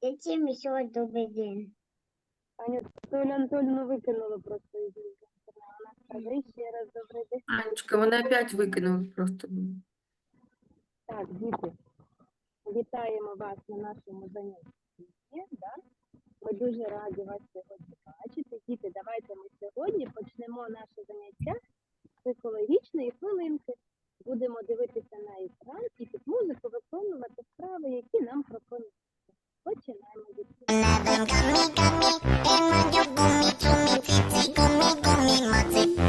І всім ще добрий день. Аню, Оля Анатольевна викинула просто із інтернету. Вона скажи ще раз добрий день. Анечка, вона опять викинула просто. Так, діти, вітаємо вас на нашому занятті. Да? Ми дуже раді вас сьогодні бачити. Діти, давайте ми сьогодні почнемо наше заняття з психологічної хвилинки. Будемо дивитися на екран і під музику виконувати справи, які нам пропонують. Nada en cami, cami, en mayo, gumi, chumi, chichi, gumi, gumi, mate.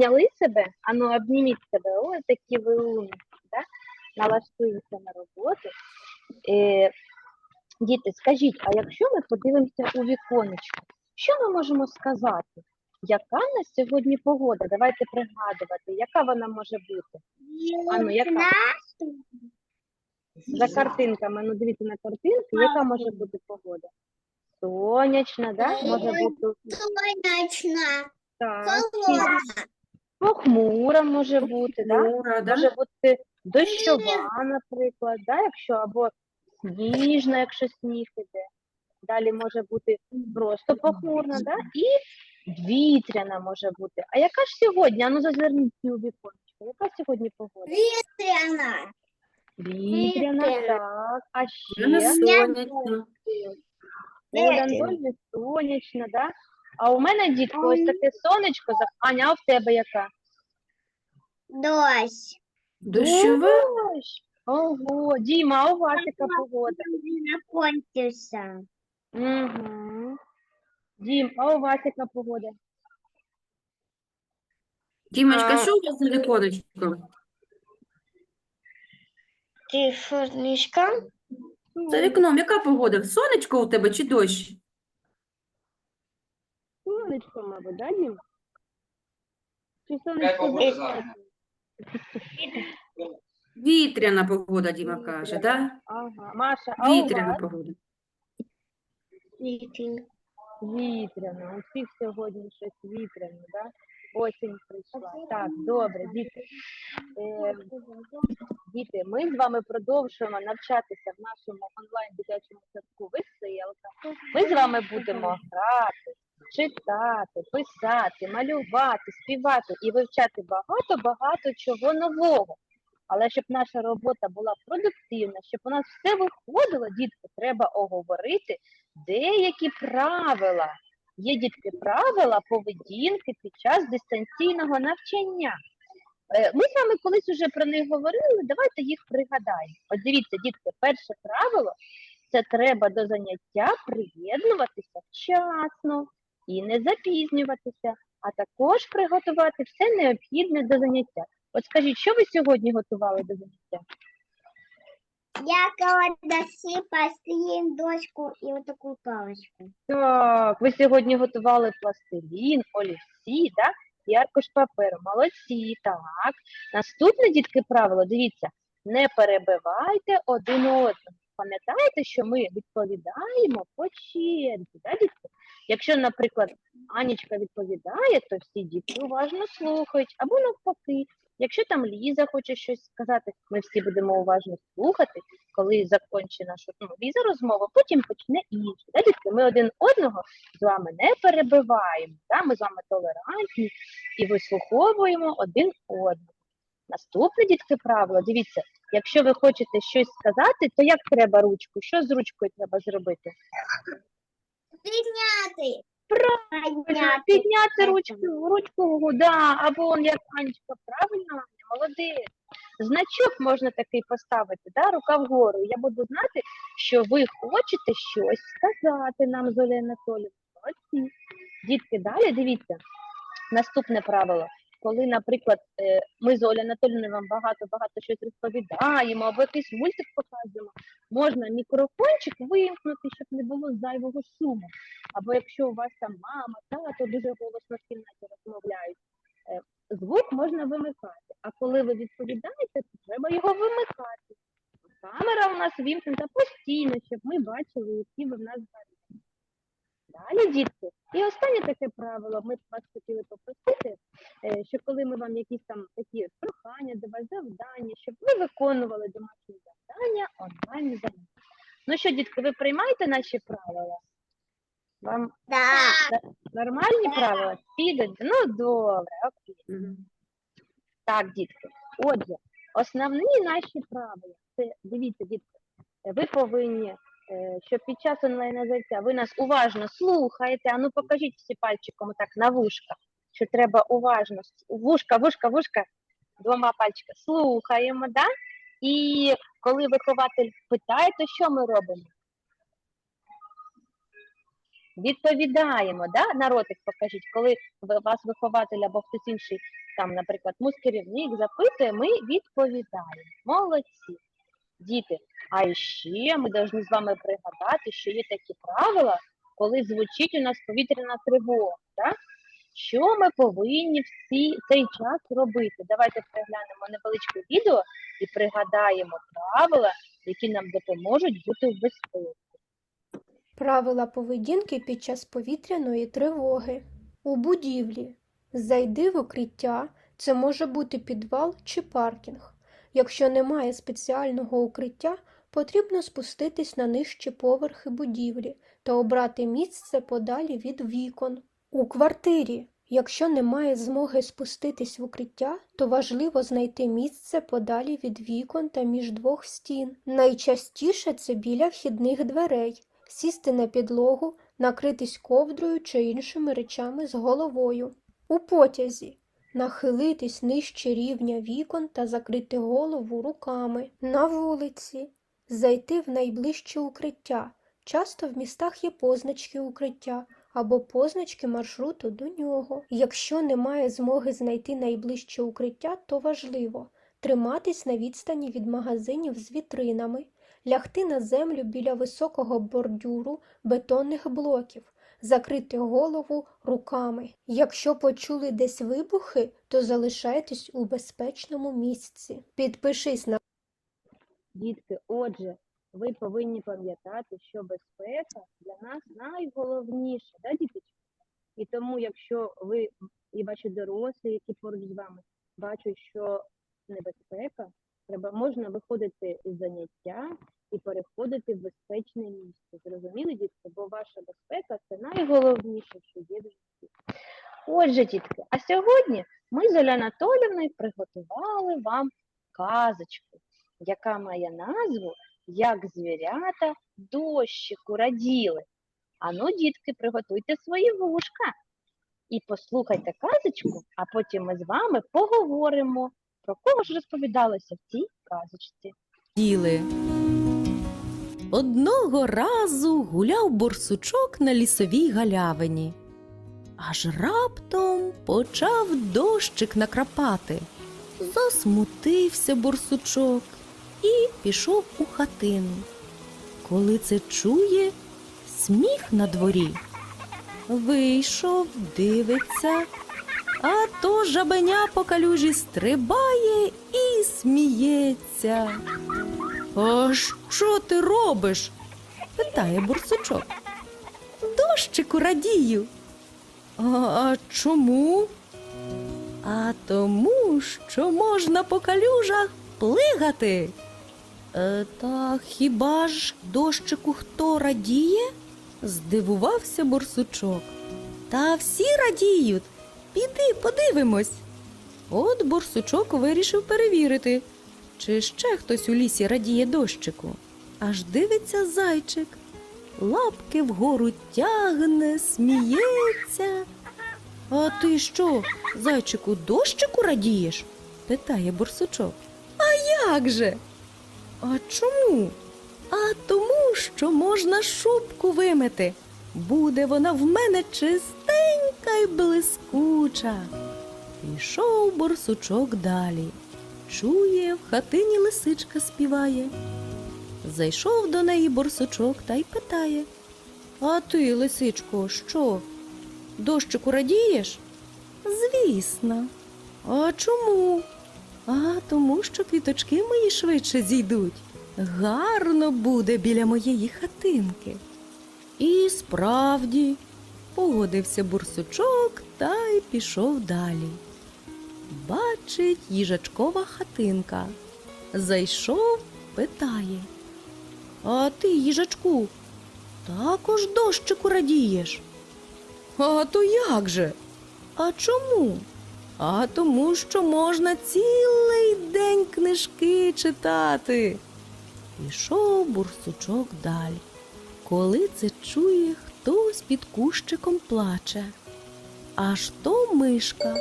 Обняли себе? Ану, обніміть себе. Ось такі ви умні. Да? Налаштуємося на роботу. Е, діти, скажіть, а якщо ми подивимося у віконечко, що ми можемо сказати? Яка в нас сьогодні погода? Давайте пригадувати, яка вона може бути? Ану, яка? За картинками, ну дивіться на картинки, яка може бути погода? Сонячна, да? Може бути Сонячна. так, Холодна. Похмура може бути, да? Да? Може бути дощова, наприклад, да? якщо або сніжна, якщо сніг іде. Далі може бути просто похмурна, да? і вітряна може бути. А яка ж сьогодні? Ану зазирніть у віконечко. Яка сьогодні погода? Вітряна. Вітряна, так. А ще Антонівна сонячна, да? А у мене, дітко, ось таке сонечко. Аня, а в тебе яка? Дощ. Дощова? Дощ. Ого, Діма, а у вас яка погода? Закончився. Угу. Дім, а у вас яка погода? Дімочка, А. що у вас за віконечком? Ти? За вікном яка погода? Сонечко у тебе чи дощ? Сонечко, мабуть, да, Дім? Чи сонечко погода за- Вітряна погода, Діма каже, да? Ага. Маша, а у Вітряна вас? погода. Вітряна. Вітряна. У всіх сьогодні щось вітряне, да? Осінь прийшла. Так, добре, діти. Е, Діти, ми з вами продовжуємо навчатися в нашому онлайн дитячому садку веселка. Ми з вами будемо грати, читати, писати, малювати, співати і вивчати багато-багато чого нового. Але щоб наша робота була продуктивна, щоб у нас все виходило, дітки, треба оговорити деякі правила. Є дітки правила поведінки під час дистанційного навчання. Е, Ми з вами колись уже про них говорили, давайте їх пригадаємо. От дивіться, дітки, перше правило це треба до заняття приєднуватися вчасно і не запізнюватися, а також приготувати все необхідне до заняття. От скажіть, що ви сьогодні готували до заняття? Я колодоси, пластилин, дочку і отаку паличку. Так, ви сьогодні готували пластилін, олівці, да? і аркуш паперу. Молодці, так. Наступне, дітки, правило, дивіться, не перебивайте один одного. Пам'ятаєте, що ми відповідаємо по черзі, да, дітки? Якщо, наприклад, Анічка відповідає, то всі дітки уважно слухають, або навпаки. Якщо там Ліза хоче щось сказати, ми всі будемо уважно слухати, коли закінчить нашу ну, Ліза розмову, потім почне інше. Да, дітки? Ми один одного з вами не перебиваємо, да? ми з вами толерантні і вислуховуємо один одного. Наступне, дітки, правило, дивіться, якщо ви хочете щось сказати, то як треба ручку? Що з ручкою треба зробити? Підняти. Правильно, підняти ручку, ручку да, або он як Анечка, правильно, молодець. Значок можна такий поставити, да, рука вгору. Я буду знати, що ви хочете щось сказати нам з Олею Анатолією. Молодці. Дітки, далі дивіться. Наступне правило. Коли, наприклад, е, ми з Олею Анатоліївною вам багато-багато щось розповідаємо, або якийсь мультик показуємо, можна мікрофончик вимкнути, щоб не було зайвого шуму. Або якщо у вас там мама, тато дуже голосно в кімнаті розмовляють, е, звук можна вимикати. А коли ви відповідаєте, то треба його вимикати. Камера у нас вімкнута постійно, щоб ми бачили, які ви в нас гарні. Далі, дітки. І останнє таке правило. Ми б вас хотіли попросити, е, що коли ми вам якісь там такі прохання до вас завдання, щоб ви виконували домашні завдання, онлайн заняття. Ну що, дітки, ви приймаєте наші правила? Вам Да. нормальні правила? Підуть? Ну, добре, окей. Мгм. Так, дітки. Отже, основні наші правила. Це дивіться, дітки, ви повинні, е, щоб під час онлайн заняття ви нас уважно слухаєте. А ну покажіть всі пальчиком так на вушка, що треба уважно. Вушка, вушка, вушка, двома пальчиками. Слухаємо, да? І коли вихователь питає, то що ми робимо? Відповідаємо, да? на покажіть, коли вас вихователь або хтось інший там, наприклад, мус керівник запитує, ми відповідаємо. Молодці. Діти, а ще ми повинні з вами пригадати, що є такі правила, коли звучить у нас повітряна тривога. Так? Що ми повинні всі цей час робити? Давайте переглянемо невеличке відео і пригадаємо правила, які нам допоможуть бути в безпеці. Правила поведінки під час повітряної тривоги. У будівлі. Зайди в укриття. Це може бути підвал чи паркінг. Якщо немає спеціального укриття, потрібно спуститись на нижчі поверхи будівлі та обрати місце подалі від вікон. У квартирі. Якщо немає змоги спуститись в укриття, то важливо знайти місце подалі від вікон та між двох стін. Найчастіше це біля вхідних дверей сісти на підлогу, накритись ковдрою чи іншими речами з головою. У потязі нахилитись нижче рівня вікон та закрити голову руками. На вулиці зайти в найближче укриття. Часто в містах є позначки укриття або позначки маршруту до нього. Якщо немає змоги знайти найближче укриття, то важливо триматись на відстані від магазинів з вітринами, лягти на землю біля високого бордюру бетонних блоків, закрити голову руками. Якщо почули десь вибухи, то залишайтесь у безпечному місці. Підпишись на Дітки, отже, ви повинні пам'ятати, що безпека для нас найголовніше, да, діточки? І тому, якщо ви і ваші дорослі, які поруч з вами, бачать, що небезпека, треба можна виходити з заняття і переходити в безпечне місце. Зрозуміли, дітки? Бо ваша безпека це найголовніше, що є в житті. Отже, дітки, а сьогодні ми з Оля Анатолівною приготували вам казочку яка має назву Як звірята дощику раділи. Ану, дітки, приготуйте свої вушка і послухайте казочку, а потім ми з вами поговоримо, про кого ж розповідалося в цій казочці. Діли. Одного разу гуляв борсучок на лісовій галявині. Аж раптом почав дощик накрапати. Засмутився борсучок і пішов у хатину. Коли це чує, сміх на дворі. Вийшов, дивиться, а то жабеня по калюжі стрибає і сміється. А що ти робиш? питає бурсучок. Дощику радію. А, чому? А тому, що можна по калюжах плигати. Е, та хіба ж дощику хто радіє? здивувався борсучок. Та всі радіють. Піди подивимось. От борсучок вирішив перевірити, чи ще хтось у лісі радіє дощику. Аж дивиться зайчик, лапки вгору тягне, сміється. А ти що, зайчику, дощику радієш? питає борсучок. А як же? А чому? А тому, що можна шубку вимити. Буде вона в мене чистенька й блискуча. Пішов борсучок далі. Чує, в хатині лисичка співає. Зайшов до неї борсучок та й питає: А ти, лисичко, що? Дощику радієш? Звісно. А чому? А тому, що квіточки мої швидше зійдуть. Гарно буде біля моєї хатинки. І справді, погодився бурсучок та й пішов далі. Бачить їжачкова хатинка. Зайшов, питає. А ти, їжачку, також дощику радієш? А то як же? А чому? А тому, що можна цілий день книжки читати. Пішов бурсучок далі. Коли це чує, хтось під кущиком плаче. Аж то мишка.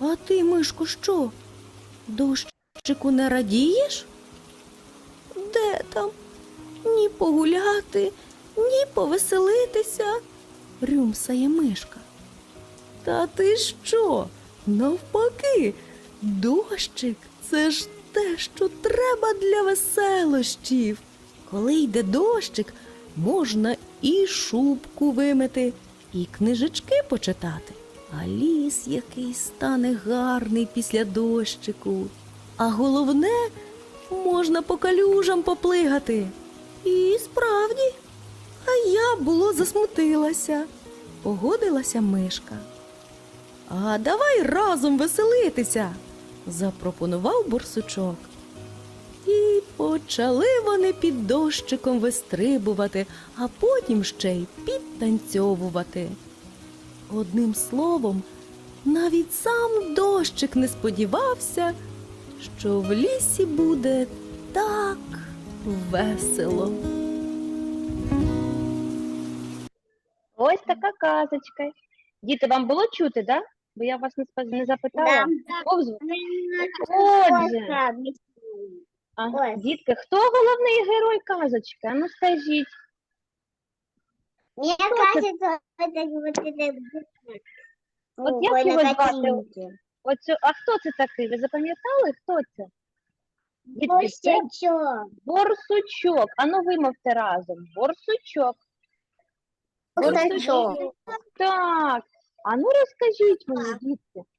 А ти, мишко, що? Дощику не радієш? Де там? Ні погуляти, ні повеселитися, рюмсає мишка. Та ти що? Навпаки, дощик це ж те, що треба для веселощів. Коли йде дощик, можна і шубку вимити, і книжечки почитати. А ліс який стане гарний після дощику. А головне, можна по калюжам поплигати. І справді, а я було засмутилася. Погодилася мишка. А давай разом веселитися, запропонував борсучок. Почали вони під дощиком вистрибувати, а потім ще й підтанцьовувати. Одним словом, навіть сам дощик не сподівався, що в лісі буде так весело. Ось така казочка. Діти, вам було чути, да? Бо я вас не, запитала. Повз- Отже. Ага. Ось. Дітки, хто головний герой казочки? А Ну скажіть. Мне кажется, это вот это... Вот О, як його звати? Оцю... А хто це такий? Ви запам'ятали, хто це? Дітки, це Борсучок. борсучок. Ану вимовте разом. Борсучок. Борсучок. Так. А ну розкажіть мені, дітки.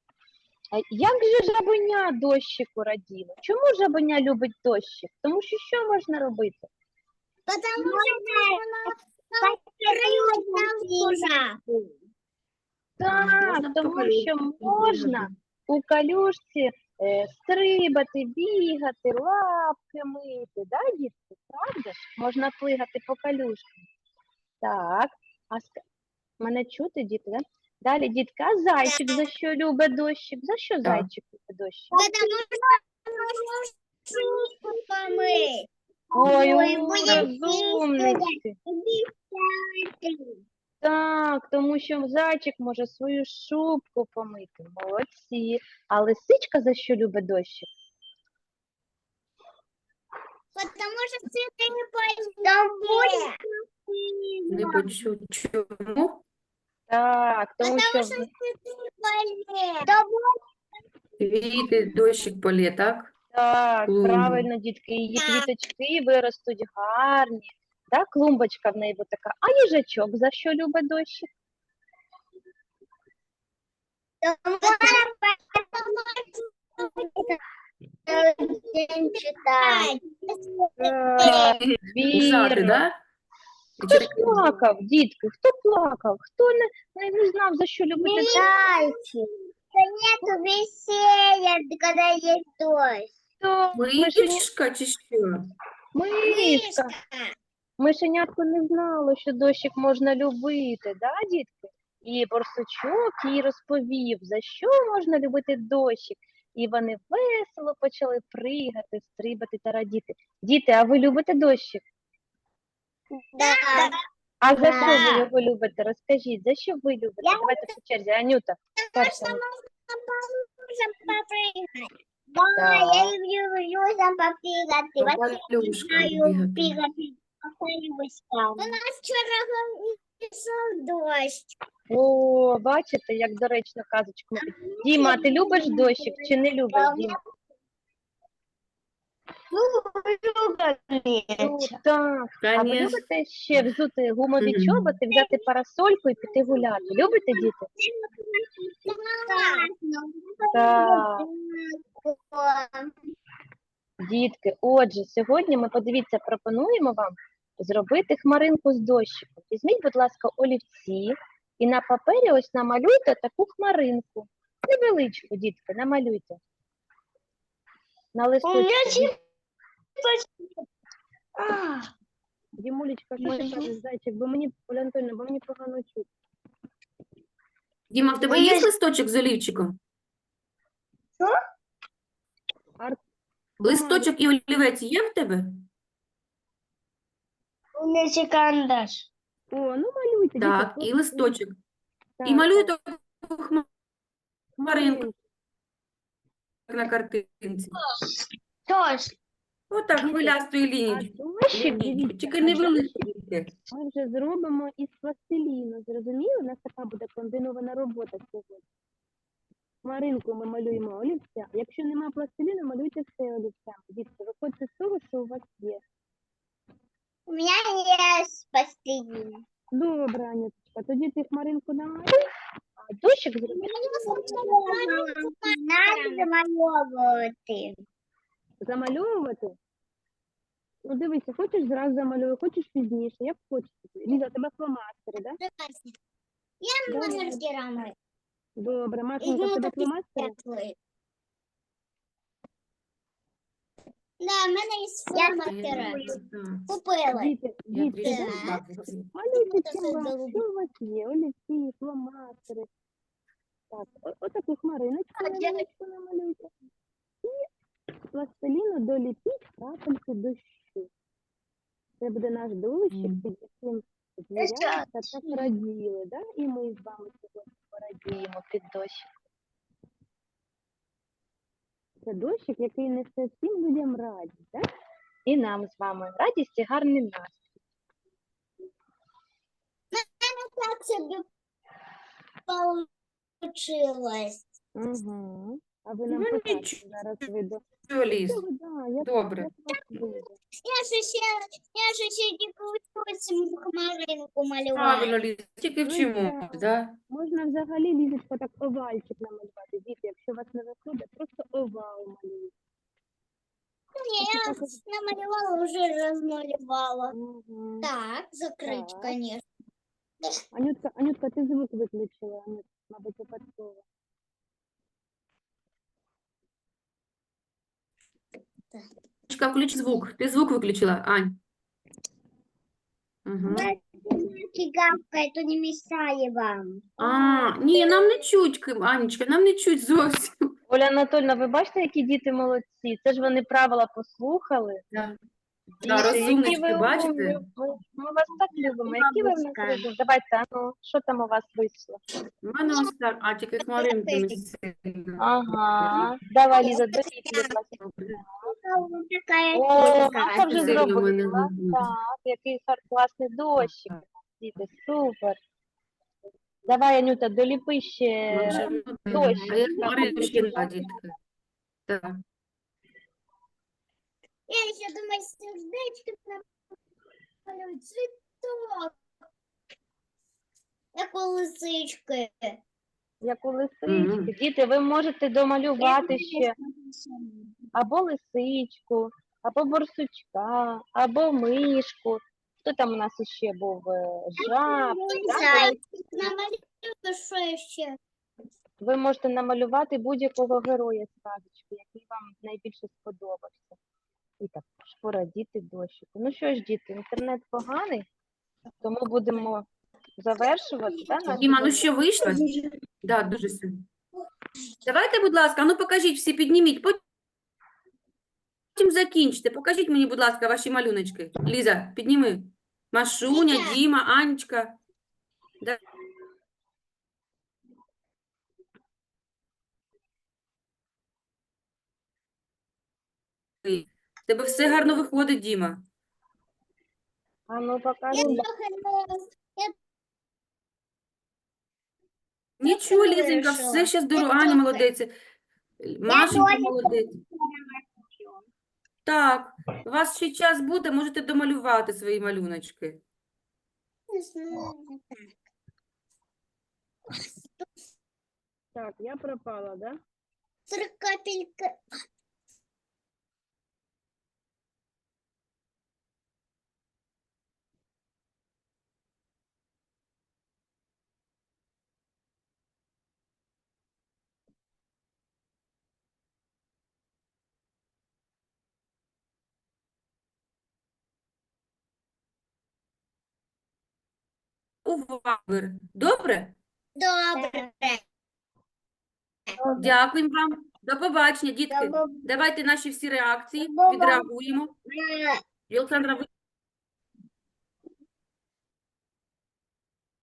Як же жабеня дощику раділо? Чому жабеня любить дощик? Тому що що можна робити? Потому что нам Так, тому що можна у калюжці е, стрибати, бігати, лапки мити, да, дітки? Правда? ж? Можна плигати по калюжці. Так, а мене чути, діти, да? Далі, дітка, а зайчик за що любить дощик? За що зайчик любить дощик? Потому что нужно шубку помыть. Ой, Ой, розумнички. Так, тому що зайчик може свою шубку помити. Молодці. А лисичка за що любить дощик? Потому что цветы не пойдут. Не почув. Чому? Так, тому що Потому что цветы не. Квіти, дощик полє, так? так, Клумба. правильно, дітки, її квіточки виростуть гарні. Так, клумбочка в неї буде така. А їжачок за що любить дощик? День читать. Так, вірно. да? Хто ж плакав, дітки? Хто плакав? Хто не, не, не знав, за що любити? Зайчик. Да нету веселья, когда есть дождь. Мишеня- Мишка чи що? Мишка. Мишенятко не знало, що дощик можна любити, да, дітки? І борсучок їй розповів, за що можна любити дощик. І вони весело почали пригати, стрибати та радіти. Діти, а ви любите дощик? Да. А за що ви Да. його любите? Розкажіть, за що ви любите? Я Давайте по черзі. Анюта. перша. Можно попрыгать. Да, Так. я люблю юзом попрыгать. По Вот калюжкам знаю бігати. прыгать по колесам. У нас вчера пішов дощ. О, бачите, як доречно казочку. Діма, а ти любиш дощик чи не любиш? Діма? Ну, так. А ви Конечно. любите ще взути гумові Мгм. чоботи, взяти парасольку і піти гуляти? Любите, діти? Так. Дітки, отже, сьогодні ми, подивіться, пропонуємо вам зробити хмаринку з дощиком. Візьміть, будь ласка, олівці і на папері ось намалюйте таку хмаринку. Невеличку, дітки, намалюйте. На листочку. Дімулечка, що ти Можна? кажеш, зайчик, бо мені, Оля Анатольовна, бо мені погано чути. Діма, в тебе є листочок з олівчиком? Ар- Листочок і олівець є в тебе? У меня секандаш. О, ну малюйте, діти. Так, і просто- листочок. так, І малюй так, таку хмаринку на картинці. Тоже. Отак, хвилястою А лінією. дощик, дивіться, Тільки а. Ми вже зробимо із пластиліну. Зрозуміли? У нас така буде комбінована робота сьогодні. Хмаринку ми малюємо олівця. Якщо немає пластиліну, малюйте все олівцями. Дітки, виходьте з того, що у вас є. У меня есть пластилин. Добре, Анюточка, тоді ти хмаринку намалюй, дощик. Надо замальовувати. Замальовувати? Ну дивися, хочеш зразу замалювати, хочеш пізніше, як хочеш. Ліза, у тебе фломастери, да? Я можу розбирати. Добре, Машенька, у тебе фломастери? Да, у мене є Я фломастери. думаю, так. Купила. Діти, Я діти, трішки Так. так зроблю. малюйте, Це чим все вам, голубі. що у вас є, олівці, фломастери. Так, отаку хмариночку намалюйте. І пластиліну доліпіть крапельки дощу. Це буде наш дощик, під яким звірята так раділи, да? І ми з вами сьогодні порадіємо під дощик. Це дощик, який несе всім людям радість, так? І нам з вами радість і гарний настрій. Так собі получилось. Угу. А ви нам Ну, покажете зараз видно. Да, я добре. Я ж ще, я ж ще получилось хмаринку Правильно, малювати. Ліз, тільки Ну, вчимо, да? Можна взагалі лізечко так овальчик намалювати. Діти, якщо у вас не виходить, просто овал малюють. Ні, я намалювала, вже розмалювала. Угу. Так, закрыть, Так. конечно. Анютка, Анютка, ти звук виключила, Анютка, мабуть, випадково. Чекай, включ звук. Ты звук выключила, Ань. Угу. То не мішає вам. А, ні, нам не чуть, Ким- Анечка, нам не чуть зовсім. Оля Анатольовна, ви бачите, які діти молодці? Це ж вони правила послухали. Да. Да, розумнички, ви бачите? Ми вас так любимо. Які ви в нас? Давайте, а ну, що там у вас вийшло? У мене ось так, а тільки хмаринки не сильно. Ага. Давай, Ліза, доліпі, будь ласка. О, Маша вже Сильно зробила. Так, який гар- класний дощик. Діти, супер. Давай, Анюта, доліпи ще. Може, ну, дощ. А я хмаринку ще не дітки. Так. Я ще думаю, сердечко намалюю, цвіток. Як у лисички. Як у лисички. Мгм. Діти, ви можете домалювати ще або лисичку, або борсучка, або мишку. Хто там у нас був? Е, Жаб. Зайчик. Намалюю, що ще? Ви можете намалювати будь-якого героя сказочки, який вам найбільше сподобався. І також порадіти дощику. Ну що ж, діти, інтернет поганий, тому будемо завершувати. Да, наш Діма, ну що вийшло? Да, дуже сильно. Давайте, будь ласка, ну покажіть всі, підніміть. Потім закінчите. Покажіть мені, будь ласка, ваші малюночки. Ліза, підніми. Машуня, Діма, Анечка. Да. В Тебе все гарно виходить, Діма. А ну не Нічого, Лізенька, все ще здорово. Аня молодець. Машенька молодець. Так, у вас ще час буде, можете домалювати свої малюночки. Так. Так, я пропала, да? Три Уваги. Добре? Добре. Дякуємо вам. До побачення, дітки. Добре. Давайте наші всі реакції відреагуємо. І, Олександра, ви